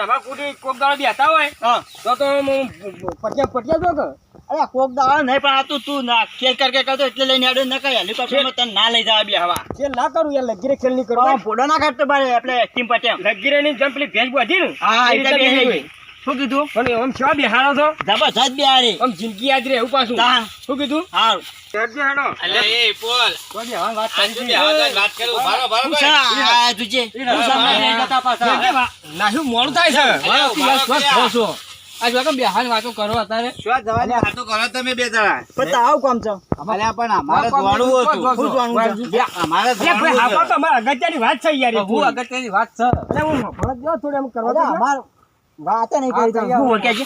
આમાં કુટી કોક દાડો બેઠા હોય તો તો પટિયા પટિયા જો કે અરે કોક દાળ નહીં પણ આ તું તું ના ખેલ કર કે કરતો એટલે લઈને આડો ન કઈ હેલિકોપ્ટરમાં તને ના લઈ જવા બે હવા. ખેલ ના કરું યાર લગીરે ખેલ નહીં કરું ફોડો ના કાઢતો બારે આપણે ટીમ પટેમ લગીરે ની જેમ ભેંસ બાંધી ને હા એટલે. શું કીધું? અને આમ શા બેહાડો છો? જબરજસ્ત બિહારી આમ જિંદગી યાદ રે એવું પાછું. શું કીધું? હારું. હેડજો હેડો અલે એ પોલ તો હવે વાત કરી છે. બે વાત કરું. ભારો ભારો ભાઈ આ તુજે હું સામે જતા પાછા. ના શું મોડું થાય છે? મારો રહો સ્વસ્થ ક્યાં? આજ આ જો વાતો કરો અત્યારે. શું જવાની વાતો કરો તમે બે જણા. પણ તો કામ છો? અલ્યા પણ અમારે દોડવું હતું. શું દોડવું છે? અમારે ભાઈ, હા તો અમારે અગત્યની વાત છે યાર હું. અગત્યની વાત છે. એટલે હું સાંભળો જ થોડી એમ કરવા દો. અમાર વાત નહીં કરી તો હું ઓળખ્યા છે?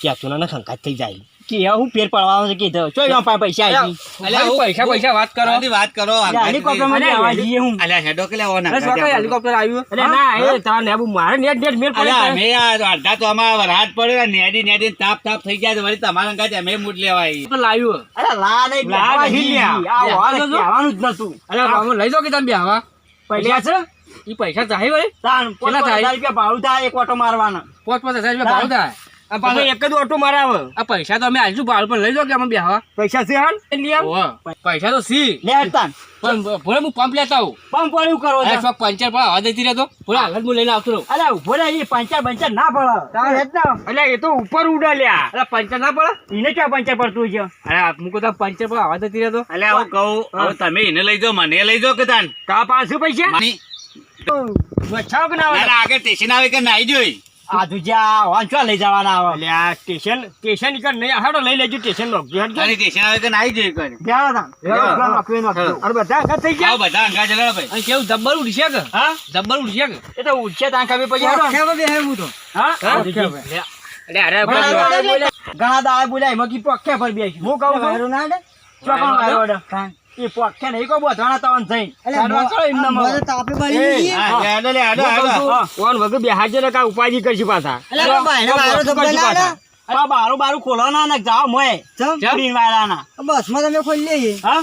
ક્યાં તું નાના ખંખાત થઈ જાય. કે હું ફેર પડવાનો છે કીધું. ચોય એમાં પાસે પૈસા આવી હું- પૈસા પૈસા વાત કરો. આની વાત કરો. હેલિકોપ્ટરમાં અલ્યા, આવા જઈએ હું. અલે હેડો કે લેવો ના હેલિકોપ્ટર આવ્યું. અલે ના એ તારા નેબુ મારે નેટ નેટ મેર પડે અલે મે આ અડધા તો અમારા વરસાદ પડ્યો નેડી નેડી તાપ તાપ થઈ ગયા વળી તમારા ગાતે અમે મૂડ લેવા આવી તો લાવ્યું. અરે લા નહીં લા નહીં આ દો કહેવાનું જ નતું. અલે લઈ જો કે તમે આવા? પૈસા છે? ઈ પૈસા જાય વળી કેટલા થાય? હજાર રૂપિયા ભાડું થાય એક ઓટો મારવાનો. પાંચ પાંચ હજાર રૂપિયા ભાડું થાય. આ પાછો એક જ ઓટો મારાવે. આ પૈસા તો અમે આજુ બાળ પણ લઈ જાવ કે અમે બેહવા? પૈસા છે હાલ? એ. ઓહો, પૈસા તો સી. લે પણ હું પંપ લેતા પંપ વાળું કરો છો. શોખ પંચર પણ હવા દેતી રહેતો. ભોળે હાલ હું લઈને આવતો અરે ઊભો ઈ પંચર બંચર ના પડે. અલ્યા એ તો ઉપર ઉડા લ્યા અરે પંચર ના પડે? એને ક્યાં પંચર પડતું છે? અરે હું કહું પંચર પર હવા દેતી રહેતો. એટલે હું કહું તમે એને લઈ જાઓ મને લઈ જાઓ કે તાન કા પાછું પૈસા? આગળ સ્ટેશન આવે કે નહીં જોઈ? આ દુજ્યા વાંચવા લઈ જવાના આવે અલ્યા સ્ટેશન સ્ટેશન કર નહીં હાડો લઈ લેજો સ્ટેશન નો સ્ટેશન આવે કે નહીં જોઈ કરી. અરે બધા આગળ થઈ ગયા? આવો બધા અંગા જલા ભાઈ. અને કેવું જબ્બર ઉડશે કે? હા? જબ્બર ઉડશે કે? એ તો ઉડશે તાણ ખબર પડી. હેડો. હા હા? અરે અરે ઘણા દાડા બોલ્યા. એમાં કી પોખે પર બેસી હું કહું છું. ના? ચોકણ અડે. એ પોખે નહીં કોઈ બોધવાના તવન થઈને. સાડવા કરો એમના માં. એ, હા, હેડો લે, હેડો, હેડો. કોણ વગર બેહાડજો ને કાંઈ ઉપાધિ કરશે પાછા અલ્યા, બાયણે વાયરો શું કરશે આ બારું બારું ખોલો ને જાઓ મોય ઉડીને વાયરાના. હા?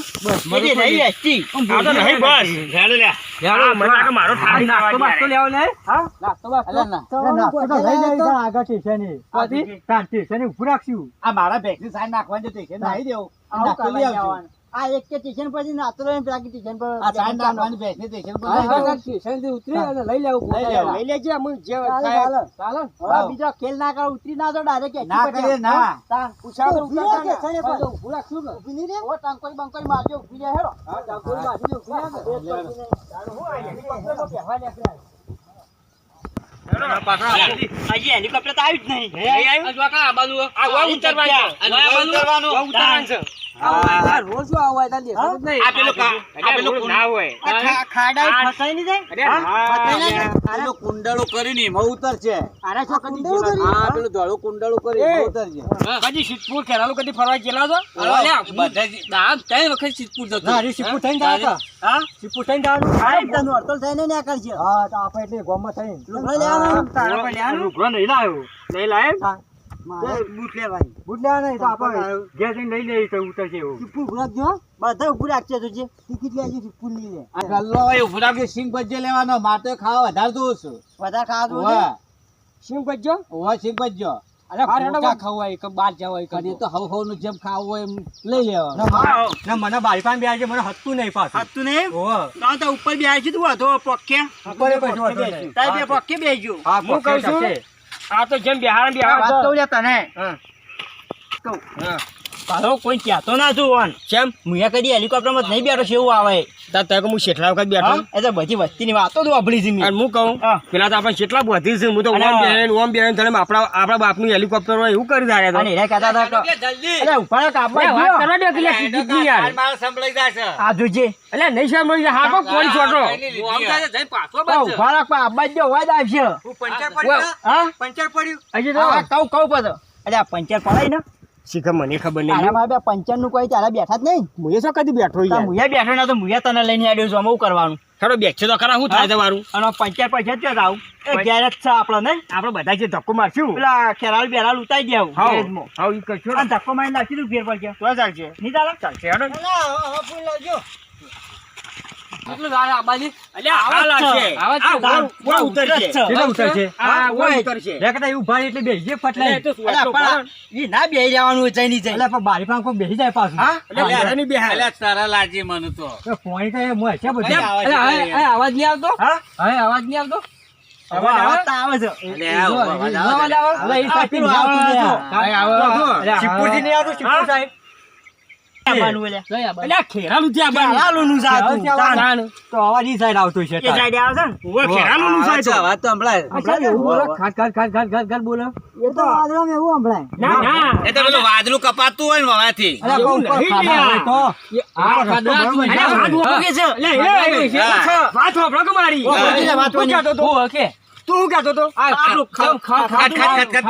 એટલે નહીં બેસતી. આ તો નહીં બસ હેડો લે. હા, મને લાગે મારો લેવો હા? અલ્યા, ના. આ મારા ભેગની સાઈડ નાખવાની નાખી દેવું. આવું નાસ્તો લઈ આવજો. આ એક કે સ્ટેશન પરથી નાતો રહ્યો ને પેલા કે પર આ સાઈડ નાખવાની ને સ્ટેશન પર હા, હા, જાઓ. સ્ટેશનથી ઉતરી અને લઈ લેવું લઈ લેવું. લઈ લેજે અમે જે ચાલે, ચાલે. બીજો ખેલ ના કરો ઉતરી ના જાઓ ડાયરેક્ટ ના કરે ના. ઉછાળ ઊભી રહે કે? છે ને પણ? ઉભું રાખશું ને ઊભી ની રે ઓ ટંકોઈ બંકોઈ મારજો ઊભી રે હેડો. હા ટંકોઈ મારજો ઊભી રે ને. એક પછી લે હજી હેલિકોપ્ટર તો આવ્યું જ નહીં. આ જો આ બાજુ? આ વા ઉતરવાનું ઉતરવાનું. વા ઉતરવાનું છે. કુંડળું કરી? કુંડળું કુંડળું ઉતરશે કદી સિદ્ધપુર ખેરાલુ કદી ફરવા ગયેલા છો? બધા ત્રણ વખત સિદ્ધપુર જતો. ના, થઈને હા? સિદ્ધપુર થઈને જવાનું. આ એક તનું અડતલ થઈને ને કરશે હા, તો આપણે એટલે થઈને. લેવાના નહીં લાવ્યો નહીં લાવ્યો મારે બૂટ લેવાની. બુટ લેવાના નહીં તો આપણે ઘેર જઈને લઈ લઈએ તો ઉતરશે એવું. સિપ્પુ ઉભું બધા ઉભું રાખશે તુજે ટિકિટ લેજો સિપ્પુ ની લે. આ ગલ્લો હોય ઊભો રાખી સિંગ ભજીયો લેવાનો. મારે ખાવા વધારે દઉં છું. બધા ખાવા સિંગ ભજીયો અરે ફોટા ખાવું હોય કે બહાર જવું હોય કદી કદી તો હવ હવનું જેમ ખાવું હોય એમ લઈ લેવાનું. ના, મને- બારી પાસે બેસે મને હતું નહીં પાછું. હતું નહીં? ઓહો. તો તો ઉપર બેસી છે તું હતો પોખે ઉપર એ કશું હતું નહીં. તારે બે પોખે હું કહું છું છે. આ તો જેમ બિહાર બિહાર વાત કહું તને. હા. કહું. હા. પાછો કોઈ કહેતો ના છું ઓન. કેમ? મુયા કદી હેલિકોપ્ટરમાં જ નહીં બેઠો છે એવું આવે. તાર તક હું શેઠલા વખત બેઠો એ તો બધી વસ્તીની વાતો જ વાપરી છે અને હું કહું પેલા તો આપણે કેટલા વધી છે હું તો ઓમ બેન ઓમ બેન તને આપણા આપણા બાપનું હેલિકોપ્ટર હોય એવું કરી દાડે અને એના કહેતા હતા કે, જલ્દી. અલે ઊભા કાપવા વાત કરવા દે કે કીધી યાર. મારે સંભળાઈ જશે. આ જોજે. એટલે નહીં સાંભળી છે. હા કો કોણ છોટો ઓમ આમ જઈ પાછો ઓ, બાજુ. કાપવા રહો, પણ આબા આવશે. હું અવાજ પડ્યો? હા? હજી અજે તો કહું, કઉ પાછો. અરે આ પંચર પડાય ને. શીખર મને ખબર નહીં. મારે બે પંચાયતનું કોઈ ત્યારે બેઠા જ નહીં. મુએ શું કદી બેઠો તાર યાર મુયા બેઠો ના તો મુયા તને લઈને આડ્યો છું. આમાં કરવાનું? ખરો બેઠો તો ખરા શું થાય તમારું અને પંચર પૈસા જ ક્યાં આવું એ ગેરેજ છે આપણો ને? આપણે બધા જે ધક્કો મારશું. પેલા ખેરાલ બેરાલ ઉતારી દેવું હાવ ગેરેજમાં. હાવ ઈ કરશું. ધક્કો મારી નાખી દઉં ફેર પડશે તો ચાલશે. નહીં ચાલે? ચાલશે. હેડો. ફૂલ લાવજો. કેટલું દાડે આબાજી? અલ્યા હાલ હશે. આવા જ આ છે. ઓળ- ઓળ ઉતરશે. કેટલા ઉતરશે? આ ઉતરશે. રેખતા એવું એટલે બેસી જાય ફટ અલ્યા, લઈને. એ તો શું અલ્યા, વાતો પણ ઈ ના બેહી જવાનું જઈ ની જઈ. અલ્યા, પણ બારી પાસે બેસી જાય પાછું. અલ્યા, હારાની બેહાર. અલ્યા તારા લાજી મને તો એ પોણી તો એ મોય છે બધી. અલ્યા, અરે, અરે, અરે, અવાજ નહીં આવતો હા? હવે અવાજ નહીં આવતો આવે છે. વાદળું કપાતું હોય ને. વાત કે મારી. તું? હું. તું કહેતો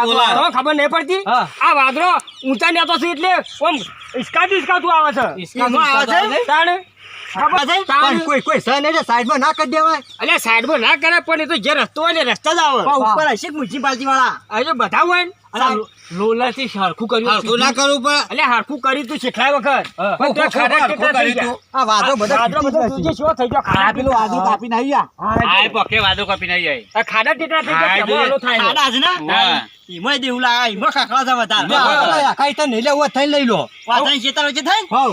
ખબર નહીં પડતી. આ વાદરો ઊંચા નેતો છે એટલે ઓમ ઈસકાતું ઈસકાતું આવે છે. આવે છે? તાણે? કોઈ કોઈ સાઈડમાં ના કરી દેવાય. અલ્યા સાઈડમાં ના કરે પણ એ તો જે રસ્તો હોય ને રસ્તા જ આવે. ઉપર હશે મ્યુનિસિપાલિટી વાળા બધા હોય ને અલ્યા, લોલાથી કર્યું હરખું ના કરવું પડે અલ્યા હારખું કરી તું શીખલાય વખત. પણ તો ખાડા કેટલા થઈ ગયા? આ વાદળો બધા વાદળો બધા તું શું થઈ ગયો? ખાડા પેલું આદુ કાપીને આવી આ એ પોકે વાદો કાપી નહીં જાય આ ખાડા કેટલા થઈ ગયા હા, થાય છે? ખાડા છે. ને? હા. દેવું લાગે, એમાં ખાખરા છે વધારે. અલ્યા, આખા ઈ તો નહીં લેવું હોય તો થઈને લઈ લો. વાસણ ખેતર વચ્ચે થાય હોવ.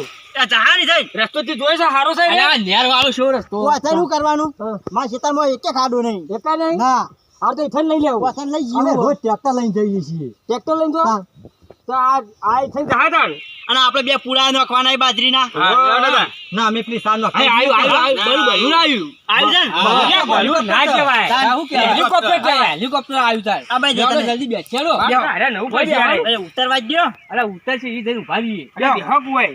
જહાની થાય રસ્તો થી જોઈ છે હારો છે? નેર વાળો શો રસ્તો? વાસણ શું કરવાનું? મારા ખેતરમાં એકે ખાડો નહીં. ના. આ તો ઈથન લઈ લેવું વાસણ લઈ જઈએ. રોજ ટ્રેક્ટર લઈને જઈએ છીએ ટ્રેક્ટર લઈને જો તો આ આ ઈથન જહા તાણ. અને આપણે બે પુડા નાખવાના બાજરીના ના, અમે પેલી સાંજનો હા, આવ્યું, આવ્યું, આવ્યું. આવ્યું. આવી છે ને? હા. કહેવાય. તાર શું કહેવાય? હેલિકોપ્ટર કહેવાય. હેલિકોપ્ટર આવ્યું તાર આ જાઓ, જલ્દી બેસી ચાલો અરે નવું પડશે અરે ઉતરવા જ દ્યો. અરે ઉતરશે એ જઈને ઊભા રહીએ બેહક હોય.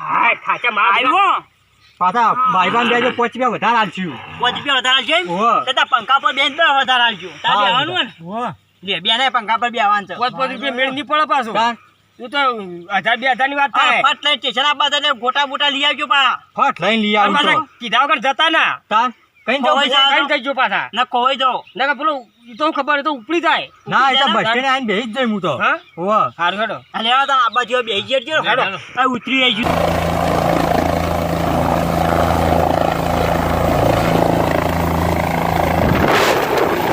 હાય, ખાચા માં આવ્યો. પાછા ભાઈબાન બેજો પાંચ રૂપિયા વધારે આલશું પાંચ રૂપિયા વધારે આલજો એમ? ઓહો. તો તાર પંખા પર બેન બે વધારે આલજો. તાર હોય ને? લે, બેને પંખા પર બેહવાનું છે. પાંચ પાંચ રૂપિયા મેળ નહીં પડે પાછું. તું તો હજાર બે હજારની વાત થાય ફટ લઈને સ્ટેશન આપવા એટલે ગોટા બોટા લઈ આવજો પા ફટ લઈને લઈ આ આવું પાછા તો. કીધા વગર જતા ના તાર કઈ ખવાઈ જાઉં? જા. કઈ થઈ ગયો પાછા ના ખોવાઈ જાઓ ના પેલો તો ખબર તો ઉપડી જાય ના એ તો બસ સ્ટેન્ડ આવીને બેસી જ જઈ હું તો હા ઓહો. સારું હેડો તો આ બાજુ બેસી જજો હેડો. ઉતરી આવી ગયું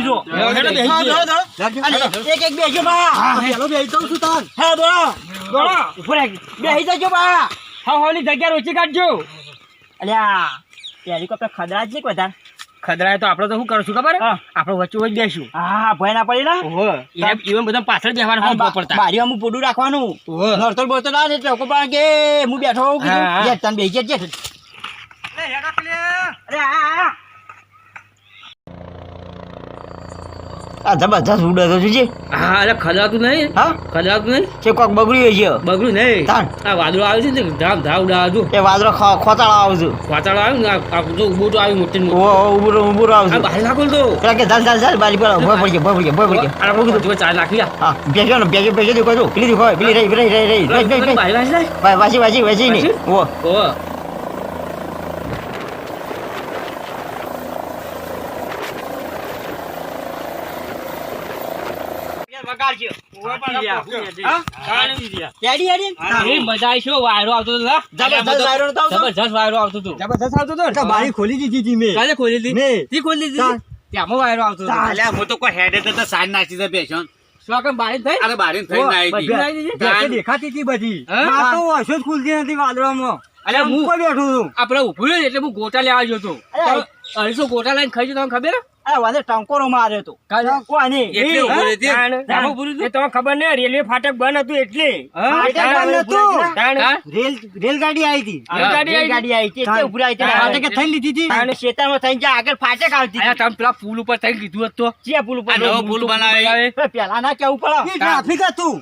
જો. હેડો, બેસી હા, જઈએ. દોડો, દોડો. અલે, એક એક બેસજો બા. પેલો બેસી જાઉં છું તાન. હા દોડો દોડો. ઊભો બેસી જજો બા. હા હોની જગ્યા ઓછી કાઢજો. અલ્યા હેલિકોપ્ટર ખદરા જ છે વધારે? ખદરાય તો આપણે તો શું કરશું ખબર. આપણે વચ્ચે વચ્ચે બેસું. હા ભય ના પડે ના? ઓહો. બધા પાછળ બેસવાનું હા, પડતા પોડું રાખવાનું. ઓહો. બોલતો ના એટલે લોકો પણ કે હું બેઠો હોઉં કીધું. તને બેસી જજે અરે આ, આ જબરજસ્ત ઉડે તો જોજે હા અરે ખજાતું નહીં? હા? ખજાતું નહીં? છે કોક બગડ્યું છે. બગડ્યું નહીં? તાણ. આ વાદળો આવ્યું છે ને ધામ ધાવ ઉડાવજો એ વાદળો ખોતાળો આવજો ખોતાળો આવ્યું ને આ- જો ઊભું તો આવ્યું મોટી ઓ ઉભું તો ઉભું આવજો બહાર નાખું તો. કે ચાલ ચાલ ચાલ બારી પર ભોય પડી ભોય પડી ભોય પડી આ આપણે તો ચાર નાખી. હા બેસો ને બેજો બેજો દેખો છો પેલી દેખો પેલી રહી રહી રહી રહી. રહી રહી વાસી વાસી વાસી ને ઓ. ઓહો. વાયરો આવતો હતો જબરજસ્ત આવતો? જબરજસ્ત વાયરો આવતો હતો. જબરદસ્ત આવતો હતો ને? તો બારી ખોલી દીધી હતી મેં. કાલે ખોલી હતી ખોલી દીધી? ત્યાંમાં વાયરો આવતો હતો. અલ્યા હું તો કોઈ હેડે તો તો નાખી દે બેસો. શું કેમ બારી થઈ? અરે બારી દેખાતી હતી બધી. હા? આ તો હશો જ ખુલતી નથી વાદળામાં. અરે હું- બેઠો છું. આપણે ઉભું એટલે હું ગોટા લેવા જતો હતો. અરે, અઢીસો ગોટા લઈને ખાઈ જતો ખબર? હે? ટંકોરો માર્યો તો કોને એટલે ઊભો રહી હતી. તાણ. ત્યાંમાં ઉભું રહ્યું એ તો ખબર ને રેલવે ફાટક બંધ હતું એટલે. હા? ફાટક બંધ હતું. તાણ. હા? રેલ રેલગાડી આવી હતી. રેલગાડી આવી. હતી. એટલે ઊભી હતી. કે થઈ લીધી હતી. અને શેતાનમાં થઈ ગયા આગળ ફાટક આવતી તમે પેલા પુલ ઉપર થઈ લીધું હતું. તો ચિયા પુલ ઉપર? પુલ બનાવે. પેલા ના કેવું પડે? ટ્રાફિક હતું.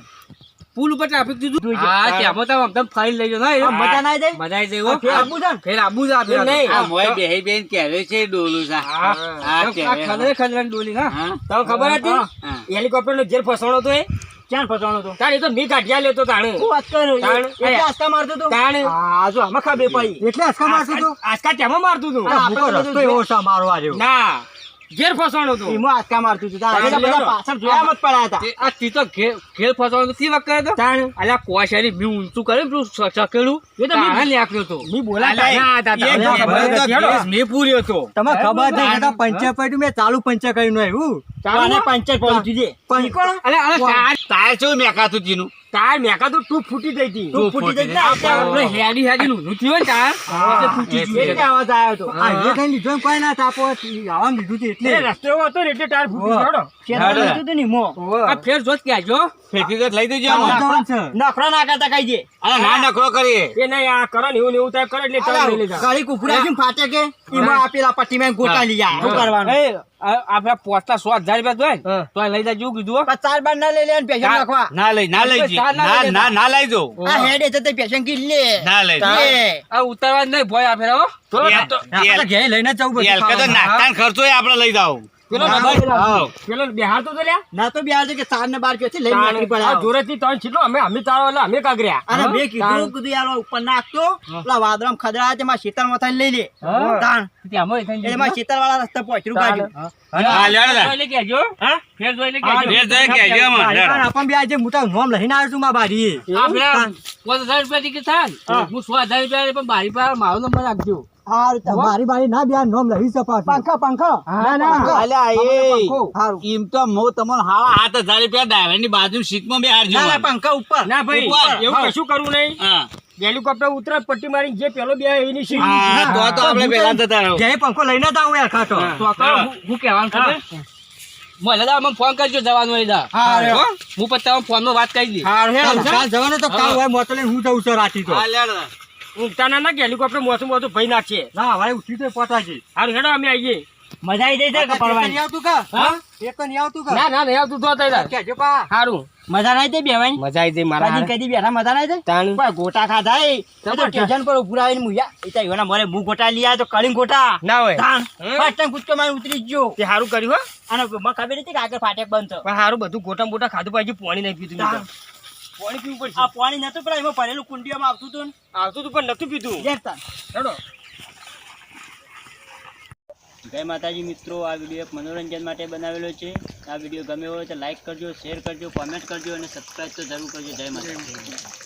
પુલ ઉપર ટ્રાફિક દીધું હા ત્યાં તો એકદમ ફાઇલ લઈ ના, મજા ના જાય? મજા આવી જાય ફેર આબુ છે? ફેર આબુ જ આ નહીં. આ મોય બેહી બેન કેરે છે ડોલું છે. હા. હા, આ કહેવે. ખદરે ડોલી ના હા. તમને ખબર હતી? હા. હેલિકોપ્ટર નો જેર ફસવાનો તો એ? ક્યાં ફસવાનો હતો? તાણ તો મી કાઢ્યા લેતો તાણે. શું વાત કરો? તાણ. એટલે આસ્કા મારતો હતો? તાણ. હા જો આમાં ખબર પડી એટલે હસકા મારતું હતું? આજકા તેમાં મારતું રસ્તો એવો છે આ ના. ઘેર ફસવાનો હતો ઈમો આટકા મારતું હતું. બધા પાછળ જોયા મત પડ્યા હતા. આ તી તો ઘેર ઘેર ફસવાનું તી તો તાણ. અલ્યા કોશારી મેં ઊંચું કર્યું પેલું સકેલું. એ તો મેં- નાખ્યો હતો મી બોલાતા ના હતા એ ખબર તો હેડો. મેં પૂર્યો હતો તમે ખબર છે કે તો પડ્યું મેં ચાલુ પંચર કર્યું નહીં હું. ચાલુ પંચર પડ્યું છે પણ અલે અલે તાર તાર શું મેકાતું જીનું તાર મેકા તો ટૂંક ફૂટી ગઈ હતી. તું ફૂટી ને આપણે હેડી હેડી નું થયું ને તાર. એટલે ફૂટી એટલે ગયું. અવાજ આવ્યો હતો. આ જે કઈ લીધો કોઈ ના તાપો આવા લીધું હતું એટલે. રસ્તો હતો ને એટલે ટાયર ફૂટી ગયો. હેડો. ખેતરમાં લીધું હતું ને ઈમો. આ ફેર જોત કે આજો ફેંકી તો લઈ દેજો. નખરો ના કરતા કઈ દે અલા, ના નખરો કરીએ. એ નહીં આ કરે ને એવું ને એવું થાય કરે એટલે ટાયર લઈ લેજા કાળી કુકડા કેમ ફાટે કે ઈમો આપેલા પટ્ટીમાં ગોટા લઈ જાય. શું કરવાનું? એ પોસ્ટા સો હજાર રૂપિયા જોઈએ. તો લઈ જાય કીધું ચાર બાર ના લઈ લે પેશન નાખવા. ના લઈ ના લઈ ના ના લઈ ના ના લઈ જો આ હેડે તે પેશન કી લે. ના લઈ આ ઉતારવા જ નહીં ભય આપે તો- લઈને જવું પડે ખર્ચો આપડે લઈ જાવ પેલો પેલો બિહાર તો લ્યા ના તો બિહાર કે ચાર ને બાર ક્યાંથી લઈને નીકળી પડ્યા આ જોરેથી ત્રણ છીટલો. અમે અમે તારો એટલે અમે કાગર્યા. અને મેં કીધું કીધું યાર ઉપર નાખતો પેલા વાદળામાં ખદડા છે મારા શીતળમાં લઈ લે. તાણ. મારા શીતળ વાળા રસ્તે પહોંચ્યું કાઢ્યું. હા, લેવડો તા. જોઈ લે કહેજો હા? ફેર જોઈ લે હા, ફેર જોઈ. પાસે આપણ બી આજે હું નોમ લઈને આવ્યો છું મારા બારીએ. આ પેલા પાંચ રૂપિયા ટિકિટ થાય હું. સો રૂપિયા પણ બારી પર મારો નંબર તો મારી બારી ના બે નોમ લઈ સપાટ પંખા પંખા. ના ના. અલ્યા, એ. હારું. એમ તો મો તમને હાળા સાત હજાર રૂપિયા ડ્રાઈવરની બાજુ ના ના પંખા ઉપર. ના ભાઈ એવું કશું કરવું નહીં. હા. હેલિકોપ્ટર ઉતરે પટ્ટી મારી જે પેલો બે એની સીટ. તો તો આપણે પહેલા જતા રહો. જે પંખો લઈને જ આવું યાર ખાતો. તો હું- હું કહેવાનું ખબર? મને દા મને ફોન કરજો જવાનું હોય દા. હા, હું. પછી ફોનમાં વાત કરી હારું જવાનું તો કાલ હોય મોટો લઈને હું જઉં છું રાતી તો. હા. ઊંઘતા ના ના કે હેલિકોપ્ટર મોસમ મોસમ ભઈ નાખશે ના હવે ઉઠી તો પહોંચાજી હારું હેડો અમે આવીએ મજા આવી જાય છે પડવાની આવતું કા હા? એક તો નહીં આવતું કા ના ના નહીં આવતું તો તઈ કેજો પા. હારું. મજા નહીં તે બેવાની મજા આવી જાય મારા કદી કદી બેઠા મજા નહીં તાણ. પણ ગોટા ખાધા એ તો સ્ટેશન પર ઉભું આવીને મુયા એ તો એના મોરે ગોટા લઈ આવ્યો તો કળી ગોટા. ના હોય. તાણ? ફર્સ્ટ ટાઈમ કૂદકો મારી ઉતરી જ ગયો. તે હારું કર્યું હો. અને મને ખબર હતી કે આગળ ફાટે બંધ પણ હારું બધું ગોટા મોટા ખાધું પાછી પાણી નહીં પીધું. પાણી પીવું પડશે. આ પાણી નતું પેલા એમાં ભરેલું કુંડીઓમાં આવતું હતું આવતું હતું પણ નતું પીધું. તાણ. હેડો જય માતાજી મિત્રો આ વીડિયો એક મનોરંજન માટે બનાવેલો છે. આ વીડિયો ગમ્યો હોય તો લાઈક કરજો શેર કરજો કોમેન્ટ કરજો અને સબસ્ક્રાઈબ તો જરૂર કરજો. જય માતાજી.